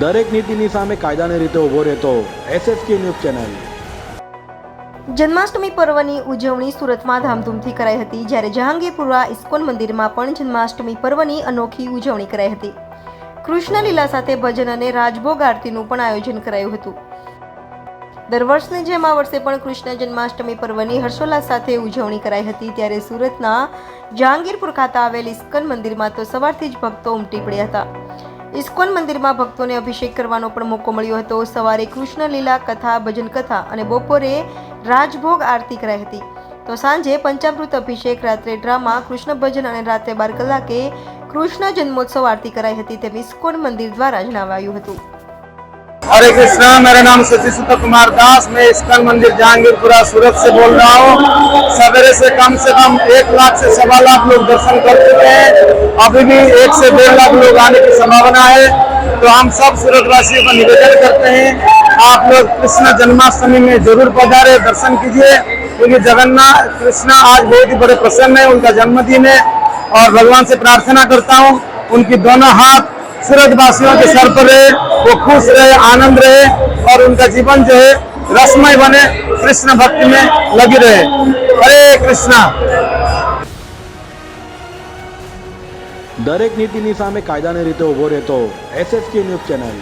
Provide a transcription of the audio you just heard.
દરેક નીતિની સામે કાયદાની રીતે ઊભો રહેતો એસએસકે ન્યૂઝ ચેનલ. જન્માષ્ટમી પર્વની ઉજવણી સુરતમાં ધામધૂમથી કરાઈ હતી, જ્યારે જહાંગીરપુરા ઇસ્કોન મંદિરમાં પણ જન્માષ્ટમી પર્વની અનોખી ઉજવણી કરાઈ હતી. કૃષ્ણ લીલા સાથે ભજન અને રાજભોગ આરતીનું પણ આયોજન કરાયું હતું. દર વર્ષની જેમ આ વર્ષે પણ કૃષ્ણ જન્માષ્ટમી પર્વની હર્ષોલ્લાસ સાથે ઉજવણી કરાઈ હતી, ત્યારે સુરતના જહાંગીરપુર ખાતે આવેલ ઇસ્કન મંદિરમાં તો સવારથી જ ભક્તો ઉમટી પડ્યા હતા. ઇસ્કોન મંદિરમાં ભક્તોને અભિષેક કરવાનો પણ મોકો મળ્યો હતો. સવારે કૃષ્ણ લીલા કથા, ભજન કથા અને બપોરે રાજભોગ આરતી કરાઈ હતી. તો સાંજે પંચામૃત અભિષેક, રાત્રે ડ્રામા, કૃષ્ણ ભજન અને રાત્રે બાર કલાકે કૃષ્ણ જન્મોત્સવ આરતી કરાઈ હતી તેમ ઇસ્કોન મંદિર દ્વારા જણાવાયું હતું. हरे कृष्णा, मेरा नाम सती सुता कुमार दास, मैं इस्कॉन मंदिर जहांगीरपुरा सूरत से बोल रहा हूँ। सवेरे से कम से कम एक लाख से सवा लाख लोग दर्शन कर चुके हैं। अभी भी एक से डेढ़ लाख लोग आने की संभावना है। तो हम सब सूरत वासियों को निवेदन करते हैं, आप लोग कृष्ण जन्माष्टमी में ज़रूर पधारे, दर्शन कीजिए। क्योंकि जगन्नाथ, कृष्णा आज बहुत ही बड़े प्रसन्न है, उनका जन्मदिन है। और भगवान से प्रार्थना करता हूँ, उनकी दोनों हाथ सूरत वासियों के सर पर रहे वो खुश रहे आनंद रहे और उनका जीवन जो है रसमय बने कृष्ण भक्ति में लगी रहे हरे कृष्णा દરેક નીતિની સામે કાયદાની રીતે ઊભો રહેતો એસએસકે ન્યૂઝ ચેનલ